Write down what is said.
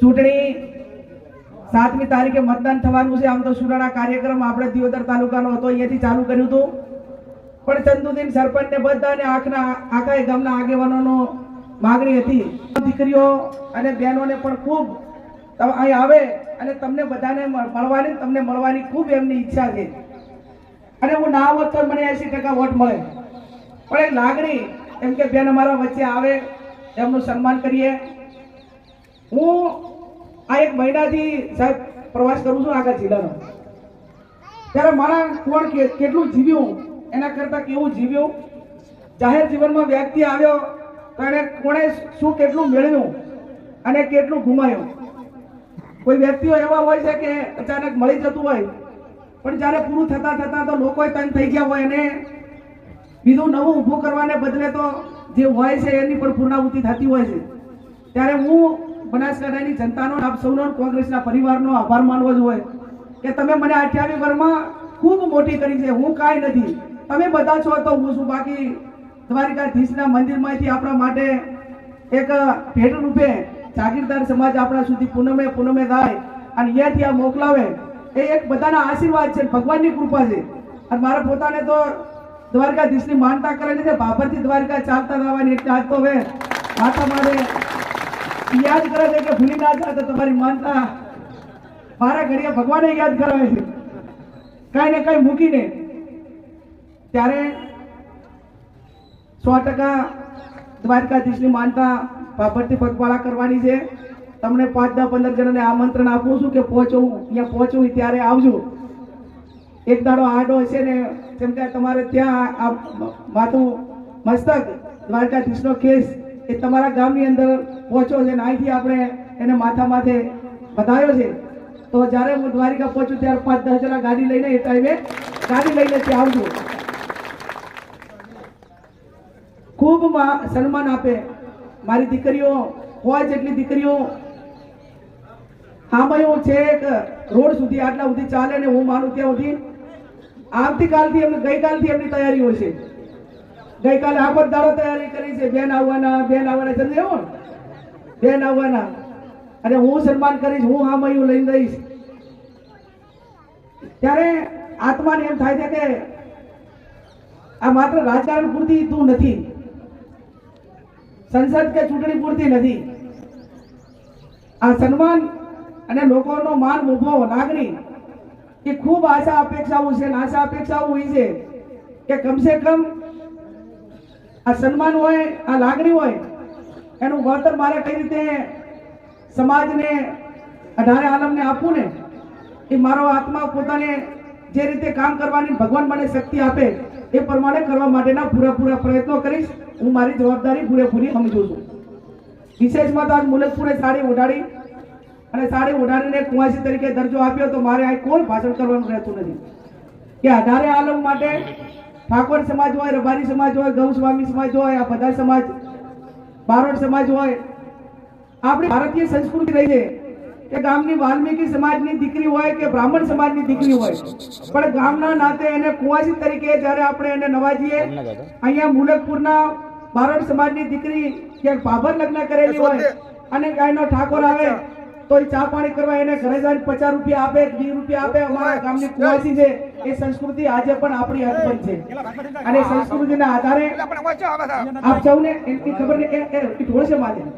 ચૂંટણી સાતમી તારીખે મતદાન થવાનું છે. આમ તો સુરાણા કાર્યક્રમ આપણે દિયોદર તાલુકાનો હતો. અહીંયાથી ચાલુ કર્યું હતું. પણ ચંદુદીન સરપંચને બધાને આખના, આખા ગામના આગેવાનોનો માગણી હતી. દીકરીઓ અને બહેનોને પણ ખૂબ અહીં આવે અને તમને બધાને મળવાની, તમને મળવાની ખૂબ એમની ઈચ્છા છે. અને હું ના હોત તો મને એસી ટકા વોટ મળે. પણ એક લાગણી એમ કે બેન અમારા વચ્ચે આવે, એમનું સન્માન કરીએ. હું આ એક મહિનાથી સાહેબ પ્રવાસ કરું છું આખા જિલ્લાનો. ત્યારે મારા કોણ કેટલું જીવ્યું એના કરતાં કેવું જીવ્યું જાહેર જીવનમાં વ્યક્તિ આવ્યો તો એને કોણે શું કેટલું મેળવ્યું અને કેટલું ગુમાયું કોઈ વ્યક્તિઓ એવા હોય છે કે અચાનક મળી જતું હોય, પણ જ્યારે પૂરું થતાં થતાં તો લોકો તંગ થઈ ગયા હોય અને બીજું નવું ઊભું કરવાને બદલે તો જે હોય છે એની પણ પૂર્ણાહુતિ થતી હોય છે. ત્યારે હું બનાસકાંઠાની જનતાનો આપ સૌનો કોંગ્રેસના પરિવારનો આભાર માનવો જ હોય કે તમે મને અઠ્યાવીસ વર્ષમાં ખૂબ મોટી કરી છે. હું કાંઈ નથી. તમે બધા છો તો હું છું. બાકી દ્વારિકાધીશના મંદિરમાંથી આપણા માટે એક ભેટ રૂપે જાગીરદાર સમાજ આપણા સુધી પૂનમે પૂનમે થાય અને અહીંયાથી આ મોકલાવે એ એક બધાના આશીર્વાદ છે. ભગવાનની કૃપા છે. અને મારા પોતાને તો દ્વારકાધીશની માનતા કરેલી છે. બાબરથી દ્વારકા ચાલતા જવાની એટલે આજ તો હવે માતા મારે યાદ કરે છે કે ભૂલી ના જાય તો તમારી માનતા મારા ઘડીએ ભગવાને યાદ કરાવે છે. કાંઈ ને કાંઈ મૂકીને ત્યારે સો ટકા દ્વારકાધીશની માનતા પાપડથી પગપાળા કરવાની છે. તમને પાંચ દસ પંદર જણાને આમંત્રણ આપું છું કે પહોંચું, અહીંયા પહોંચું, ત્યારે આવજો. એક દાડો આડો હશે ને જેમ કે તમારે ત્યાં આ માથું મસ્તક દ્વારકાધીશનો કેસ એ તમારા ગામની અંદર પહોંચ્યો છે અને અહીંથી આપણે એને માથા માથે વધાર્યો છે. તો જ્યારે હું દ્વારિકા પહોંચું ત્યારે પાંચ દસ જણા ગાડી લઈને એ ટાઈમે ગાડી લઈને ત્યાં આવજો. ખૂબ સન્માન આપે મારી દીકરીઓ હોય જેટલી દીકરીઓ. હામયો છે એક રોડ સુધી આટલા સુધી ચાલે ને હું માનું ત્યાં સુધી આવતીકાલથી એમની ગઈકાલથી એમની તૈયારી હોય છે. ગઈકાલે આખો દાડો તૈયારી કરી છે, બેન આવવાના બેન આવવાના, સમજે હો બેન આવવાના. અને હું સન્માન કરીશ, હું હામયું લઈને દઈશ ત્યારે આત્માને એમ થાય છે કે આ માત્ર રાજકારણ પૂરતી તું નથી. સંસદ કે ચૂંટણી પૂરતી નથી. આ સન્માન અને લોકોનો માન ઊભો લાગણી એ ખૂબ આશા અપેક્ષાઓ છે આશા અપેક્ષાઓ હોય છે કે કમસે કમ આ સન્માન હોય, આ લાગણી હોય, એનું વળતર મારે કઈ રીતે સમાજને, અઢારે આલમને આપવું ને, એ મારો આત્મા પોતાને જે રીતે કામ કરવાની ભગવાન મને શક્તિ આપે, એ પ્રમાણે કરવા માટેના પૂરેપૂરા પ્રયત્નો કરીશ. હું મારી જવાબદારી પૂરેપૂરી સમજુ છું. વિશેષમાં તો આજ મુલકપુરે સાડી ઉડાડી અને સાડી ઓઢાડીને કુંવાસી તરીકે દરજ્જો આપ્યો તો મારે આ કોઈ ભાષણ કરવાનું રહેતું નથી. કે અઢારે આલમ માટે ઠાકોર સમાજ હોય રબારી સમાજ હોય ગૌસ્વામી સમાજ હોય આ બધા સમાજ બારોટ સમાજ હોય. આપણી ભારતીય સંસ્કૃતિ રહી છે કે ગામની વાલ્મીકી સમાજની દીકરી હોય કે બ્રાહ્મણ સમાજની દીકરી હોય. પણ ગામના નાતે એને કુંવાસી તરીકે જ્યારે આપણે એને નવાજીએ અહીંયા મુલકપુરના બારોટ સમાજની દીકરી ક્યાંક ભાભર લગ્ન કરેલી હોય અને ગાયનો ઠાકોર આવે તો એ ચા પાણી કરવા એને ઘરે જઈને પચાસ રૂપિયા આપે વીસ રૂપિયા આપે અમારા ગામની કુવાસી છે. એ સંસ્કૃતિ આજે પણ આપણી અદબન છે. અને સંસ્કૃતિ સંસ્કૃતિના આધારે આપ સૌને એની ખબર ને કે ઢોળશે માધ્યમ